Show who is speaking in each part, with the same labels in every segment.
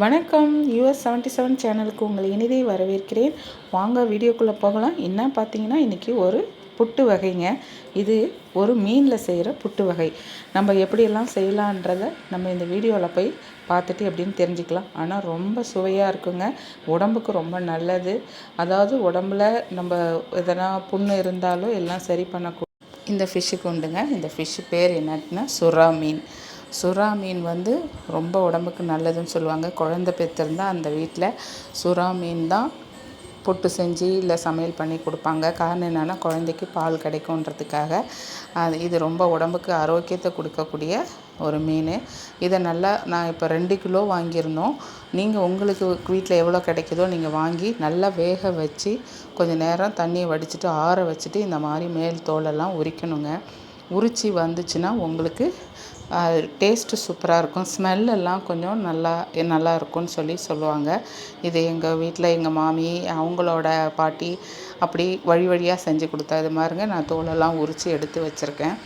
Speaker 1: வணக்கம். US seventy seven சேனலுக்கு உங்களை இனிதை வரவேற்கிறேன். வாங்க வீடியோக்குள்ளே போகலாம். என்ன பார்த்தீங்கன்னா இன்றைக்கி ஒரு புட்டு வகைங்க. இது ஒரு மீனில் செய்கிற புட்டு வகை. நம்ம எப்படியெல்லாம் செய்யலான்றத நம்ம இந்த வீடியோவில் போய் பார்த்துட்டு எப்படின்னு தெரிஞ்சுக்கலாம். ஆனால் ரொம்ப சுவையாக இருக்குங்க. உடம்புக்கு ரொம்ப நல்லது. அதாவது உடம்புல நம்ம எதனா புண்ணு இருந்தாலும் எல்லாம் சரி பண்ணக்கூடிய இந்த ஃபிஷ்ஷுக்கு உண்டுங்க. இந்த ஃபிஷ்ஷு பேர் என்னன்னா சுறா மீன். சுறா மீன் வந்து ரொம்ப உடம்புக்கு நல்லதுன்னு சொல்லுவாங்க. குழந்த பெற்றிருந்தால் அந்த வீட்டில் சுறா மீன் தான் புட்டு செஞ்சு இல்லை சமையல் பண்ணி கொடுப்பாங்க. காரணம் என்னென்னா குழந்தைக்கு பால் கிடைக்குன்றதுக்காக அது இது ரொம்ப உடம்புக்கு ஆரோக்கியத்தை கொடுக்கக்கூடிய ஒரு மீன். இதை நல்லா நான் இப்போ ரெண்டு கிலோ வாங்கியிருந்தோம். நீங்கள் உங்களுக்கு வீட்டில் எவ்வளோ கிடைக்குதோ நீங்கள் வாங்கி நல்லா வேக வச்சு கொஞ்சம் நேரம் தண்ணியை வடிச்சிட்டு ஆற வச்சுட்டு இந்த மாதிரி மேல் தோலெல்லாம் உரிக்கணுங்க. உரித்து வந்துச்சுன்னா உங்களுக்கு டேஸ்ட்டு சூப்பராக இருக்கும். ஸ்மெல்லெல்லாம் கொஞ்சம் நல்லா நல்லா இருக்கும்னு சொல்லி சொல்லுவாங்க. இது எங்கள் வீட்டில் எங்கள் மாமி அவங்களோட பாட்டி அப்படி வழி வழியாக செஞ்சு கொடுத்தா இது மாதிரிங்க நான் தோலெல்லாம் உரித்து எடுத்து வச்சுருக்கேன்.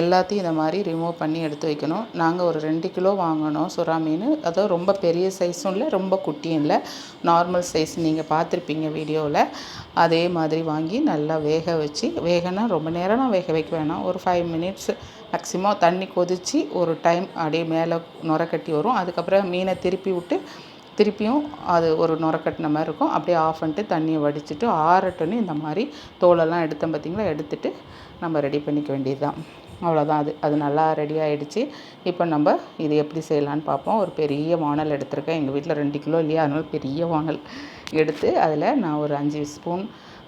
Speaker 1: எல்லாத்தையும் இதை மாதிரி ரிமூவ் பண்ணி எடுத்து வைக்கணும். நாங்கள் ஒரு ரெண்டு கிலோ வாங்கினோம் சுறா மீன். அதுவும் ரொம்ப பெரிய சைஸும் இல்லை ரொம்ப குட்டியும் இல்லை. நார்மல் சைஸ் நீங்கள் பார்த்துருப்பீங்க வீடியோவில் அதே மாதிரி வாங்கி நல்லா வேக வச்சு வேகனா ரொம்ப நேரம்லாம் வேக வைக்க வேணாம். ஒரு ஃபைவ் மினிட்ஸ் மேக்ஸிமம் தண்ணி கொதித்து ஒரு டைம் அப்படியே மேலே நுர கட்டி வரும். அதுக்கப்புறம் மீனை திருப்பி விட்டு திருப்பியும் அது ஒரு நுரக்கட்டின கட்டின மாதிரி இருக்கும். அப்படியே ஆஃப் பண்ணிட்டு தண்ணியை வடிச்சிட்டு ஆறட்டுன்னு இந்த மாதிரி தோலெல்லாம் எடுத்தேன் பார்த்திங்களா எடுத்துட்டு நம்ம ரெடி பண்ணிக்க வேண்டியது தான் அவ்வளோதான் அது அது நல்லா ரெடி ஆகிடுச்சி இப்போ நம்ம இது எப்படி செய்யலான்னு பார்ப்போம். ஒரு பெரிய வானல் எடுத்திருக்கேன். எங்கள் வீட்டில் ரெண்டு கிலோ இல்லையா? அதனால பெரிய வானல் எடுத்து அதில் நான் ஒரு அஞ்சு ஸ்பூன்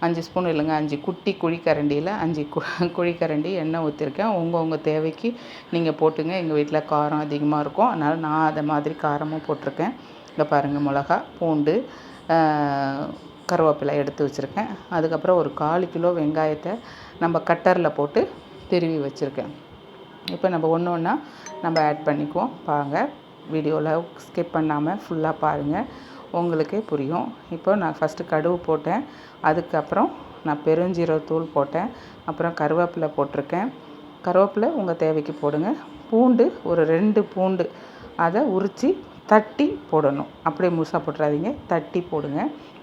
Speaker 1: அஞ்சு ஸ்பூன் இல்லைங்க அஞ்சு குட்டி குழிக்கரண்டியில் அஞ்சு கு குழிக்கரண்டி எண்ணெய் ஊற்றிருக்கேன் உங்கள் உங்கள் தேவைக்கு நீங்கள் போட்டுங்க. எங்கள் வீட்டில் காரம் அதிகமாக இருக்கும். அதனால் நான் அதை மாதிரி காரமும் போட்டிருக்கேன். இங்கே பாருங்கள் மிளகா பூண்டு கருவேப்பிலை எடுத்து வச்சுருக்கேன். அதுக்கப்புறம் ஒரு காலு கிலோ வெங்காயத்தை நம்ம கட்டரில் போட்டு திருவி வச்சுருக்கேன். இப்போ நம்ம ஒன்று ஒன்றா நம்ம ஆட் பண்ணிக்குவோம். பாருங்க வீடியோவில் ஸ்கிப் பண்ணாமல் ஃபுல்லாக பாருங்கள் உங்களுக்கே புரியும். இப்போ நான் ஃபஸ்ட்டு கடுகு போட்டேன். அதுக்கப்புறம் நான் பெருஞ்சீரகத்தூள் போட்டேன். அப்புறம் கருவேப்பிலை போட்டிருக்கேன். கருவேப்பிலை உங்கள் தேவைக்கு போடுங்க. பூண்டு ஒரு ரெண்டு பூண்டு. அதை உரித்து தட்டி போடணும். அப்படியே முழுசாக போட்டுறாதீங்க. தட்டி போடுங்க.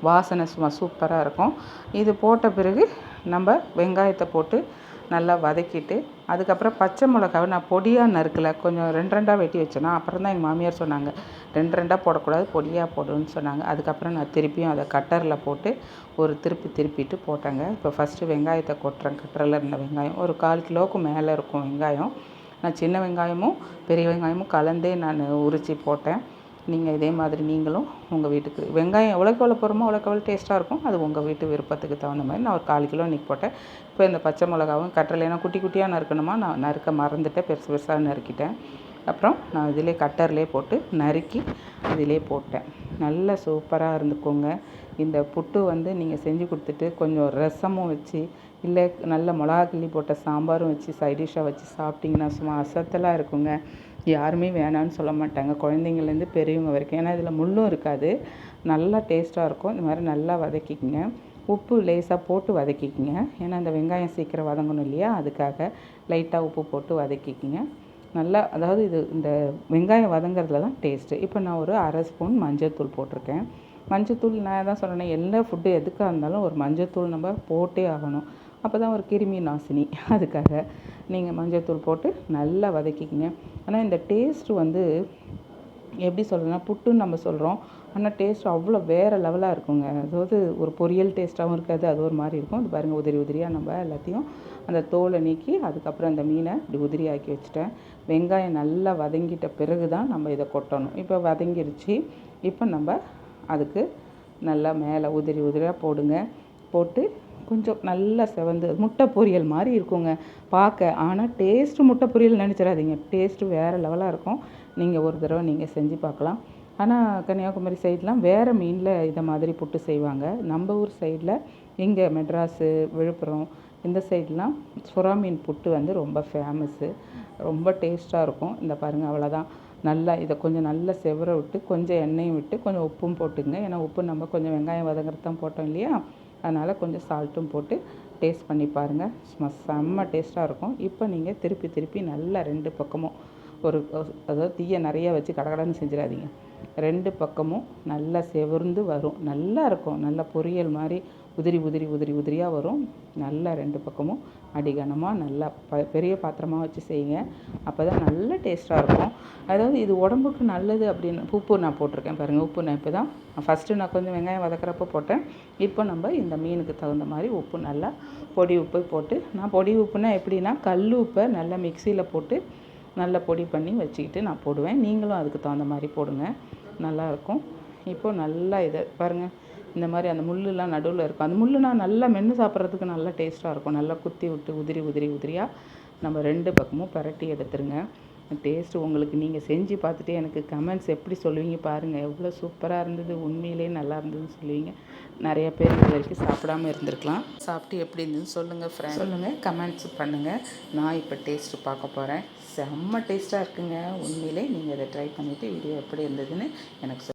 Speaker 1: வாசனை சும்மா சூப்பராக இருக்கும். இது போட்ட பிறகு நம்ம வெங்காயத்தை போட்டு நல்லா வதக்கிட்டு அதுக்கப்புறம் பச்சை மிளகாவை நான் பொடியாக நறுக்கலை. கொஞ்சம் ரெண்டு ரெண்டாக வெட்டி வச்சேன்னா அப்புறம் தான் எங்கள் மாமியார் சொன்னாங்க ரெண்டு ரெண்டாக போடக்கூடாது பொடியாக போடுன்னு சொன்னாங்க. அதுக்கப்புறம் நான் திருப்பியும் அதை கட்டரில் போட்டு ஒரு திருப்பி திருப்பிட்டு போட்டேங்க. இப்போ ஃபஸ்ட்டு வெங்காயத்தை கொட்டுறேன் கட்டரில் இருந்த வெங்காயம். ஒரு கால் கிலோவுக்கு மேலே இருக்கும் வெங்காயம். நான் சின்ன வெங்காயமும் பெரிய வெங்காயமும் கலந்தே நான் உரித்து போட்டேன். நீங்கள் இதே மாதிரி நீங்களும் உங்கள் வீட்டுக்கு வெங்காயம் எவ்வளோக்கு எவ்வளோ போடுறோமோ அவ்வளோக்கு எவ்வளோ டேஸ்ட்டாக இருக்கும். அது உங்கள் வீட்டு விருப்பத்துக்கு தகுந்த மாதிரி நான் ஒரு கால் கிலோ இன்றைக்கி போட்டேன். இப்போ இந்த பச்சை மிளகாவும் கட்டலைனா குட்டி குட்டியாக நறுக்கணுமா? நான் நறுக்க மறந்துட்டேன். பெருசு பெருசாக நறுக்கிட்டேன். அப்புறம் நான் இதிலே கட்டர்லேயே போட்டு நறுக்கி இதிலே போட்டேன். நல்ல சூப்பராக இருந்துக்கோங்க. இந்த புட்டு வந்து நீங்கள் செஞ்சு கொடுத்துட்டு கொஞ்சம் ரசமும் வச்சு இல்லை நல்ல மிளகா கிள்ளி போட்ட சாம்பாரும் வச்சு சைடிஷ்ஷாக வச்சு சாப்பிட்டிங்கன்னா சும்மா அசத்தலாக இருக்குங்க. யாருமே வேணான்னு சொல்ல மாட்டாங்க. குழந்தைங்கள்லேருந்து பெரியவங்க வரைக்கும். ஏன்னா இதில் முள்ளும் இருக்காது. நல்லா டேஸ்ட்டாக இருக்கும். இந்த மாதிரி நல்லா வதக்கிக்கங்க. உப்பு லேசாக போட்டு வதக்கிக்கிங்க. ஏன்னா அந்த வெங்காயம் சீக்கிரம் வதங்கணும் இல்லையா? அதுக்காக லைட்டாக உப்பு போட்டு வதக்கிக்கிங்க. நல்லா அதாவது இது இந்த வெங்காயம் வதங்குறதுல தான் டேஸ்ட்டு இப்போ நான் ஒரு அரை ஸ்பூன் மஞ்சள்தூள் போட்டிருக்கேன். மஞ்சத்தூள் நான் தான் சொன்னேன் எல்லா ஃபுட்டு எதுக்காக இருந்தாலும் ஒரு மஞ்சத்தூள் நம்ம போட்டே ஆகணும். அப்போ தான் ஒரு கிருமி நாசினி. அதுக்காக நீங்கள் மஞ்சள்தூள் போட்டு நல்லா வதக்கிக்கிங்க. ஆனால் இந்த டேஸ்ட்டு வந்து எப்படி சொல்கிறதுனா புட்டுன்னு நம்ம சொல்கிறோம் ஆனால் டேஸ்ட் அவ்வளோ வேறு லெவலாக இருக்குங்க. அதாவது ஒரு பொரியல் டேஸ்ட்டாகவும் இருக்காது. அது ஒரு மாதிரி இருக்கும். அது பாருங்கள் உதிரி உதிரியாக நம்ம எல்லாத்தையும் அந்த தோலை நீக்கி அதுக்கப்புறம் அந்த மீனை இப்படி உதிரி ஆக்கி வச்சுட்டேன். வெங்காயம் நல்லா வதங்கிட்ட பிறகு தான் நம்ம இதை கொட்டணும். இப்போ வதங்கிருச்சு. இப்போ நம்ம அதுக்கு நல்லா மேலே உதிரி உதிரியாக போடுங்க. போட்டு கொஞ்சம் நல்லா செவந்து முட்டை பொரியல் மாதிரி இருக்குங்க. பார்க்க. ஆனால் டேஸ்ட்டு முட்டை பொரியல் நினச்சிடாதீங்க. டேஸ்ட்டு வேறு லெவலாக இருக்கும். நீங்கள் ஒரு தடவை நீங்கள் செஞ்சு பார்க்கலாம். ஆனால் கன்னியாகுமரி சைட்லாம் வேறு மீனில் இதை மாதிரி புட்டு செய்வாங்க. நம்ம ஊர் சைடில் இங்கே மெட்ராஸு விழுப்புரம் இந்த சைட்லாம் சுறா மீன் புட்டு வந்து ரொம்ப ஃபேமஸ்ஸு ரொம்ப டேஸ்ட்டாக இருக்கும். இந்த பாருங்கள் அவ்வளோதான் நல்லா இதை கொஞ்சம் நல்லா செவர விட்டு கொஞ்சம் எண்ணெயும் விட்டு கொஞ்சம் உப்பும் போட்டுங்க ஏன்னா உப்பு நம்ம கொஞ்சம் வெங்காயம் வதங்குறது தான் போட்டோம் இல்லையா? அதனால் கொஞ்சம் சால்ட்டும் போட்டு டேஸ்ட் பண்ணி பாருங்கள் சும்மா செம்ம டேஸ்ட்டாக இருக்கும். இப்போ நீங்கள் திருப்பி திருப்பி நல்லா ரெண்டு பக்கமும் ஒரு அதாவது தீயை நிறைய வச்சு கடகடன்னு செஞ்சிடாதீங்க. ரெண்டு பக்கமும் நல்லா செவர்ந்து வரும். நல்லா இருக்கும். நல்லா பொரியல் மாதிரி உதிரி உதிரி உதிரி உதிரியாக வரும். நல்லா ரெண்டு பக்கமும் அடிகனமாக நல்லா ப பெரிய பாத்திரமாக வச்சு செய்யுங்க. அப்போ தான் நல்ல டேஸ்ட்டாக இருக்கும். அதாவது இது உடம்புக்கு நல்லது அப்படின்னு உப்பு நான் போட்டிருக்கேன் பாருங்கள் உப்பு நான் இப்போ தான் ஃபஸ்ட்டு நான் கொஞ்சம் வெங்காயம் வதக்கிறப்ப போட்டேன். இப்போ நம்ம இந்த மீனுக்கு தகுந்த மாதிரி உப்பு நல்லா பொடி உப்பு போட்டு நான் பொடி உப்புனா எப்படின்னா கல் உப்பை நல்லா மிக்சியில் போட்டு நல்லா பொடி பண்ணி வச்சுக்கிட்டு நான் போடுவேன். நீங்களும் அதுக்கு தகுந்த மாதிரி போடுங்க. நல்லாயிருக்கும். இப்போது நல்லா இதை பாருங்கள் இந்த மாதிரி அந்த முள்ளுலாம் நடுவில் இருக்கும். அந்த முள்ளுனா நல்லா மென்று சாப்பிட்றதுக்கு நல்லா டேஸ்ட்டாக இருக்கும். நல்லா குத்தி விட்டு உதிரி உதிரி உதிரியாக நம்ம ரெண்டு பக்கமும் பிரட்டி எடுத்துருங்க. டேஸ்ட்டு உங்களுக்கு நீங்கள் செஞ்சு பார்த்துட்டு எனக்கு கமெண்ட்ஸ் எப்படி சொல்லுவீங்க பாருங்கள் எவ்வளோ சூப்பராக இருந்தது உண்மையிலே நல்லா இருந்ததுன்னு சொல்லுவீங்க. நிறைய பேர் இது வரைக்கும் சாப்பிடாம இருந்திருக்கலாம். சாப்பிட்டு எப்படி இருந்ததுன்னு சொல்லுங்கள் ஃப்ரெண்ட் சொல்லுங்கள் கமெண்ட்ஸ் பண்ணுங்கள் நான் இப்போ டேஸ்ட்டு பார்க்க போகிறேன் செம்ம டேஸ்ட்டாக இருக்குங்க. உண்மையிலே நீங்கள் இதை ட்ரை பண்ணிவிட்டு வீடியோ எப்படி இருந்ததுன்னு எனக்கு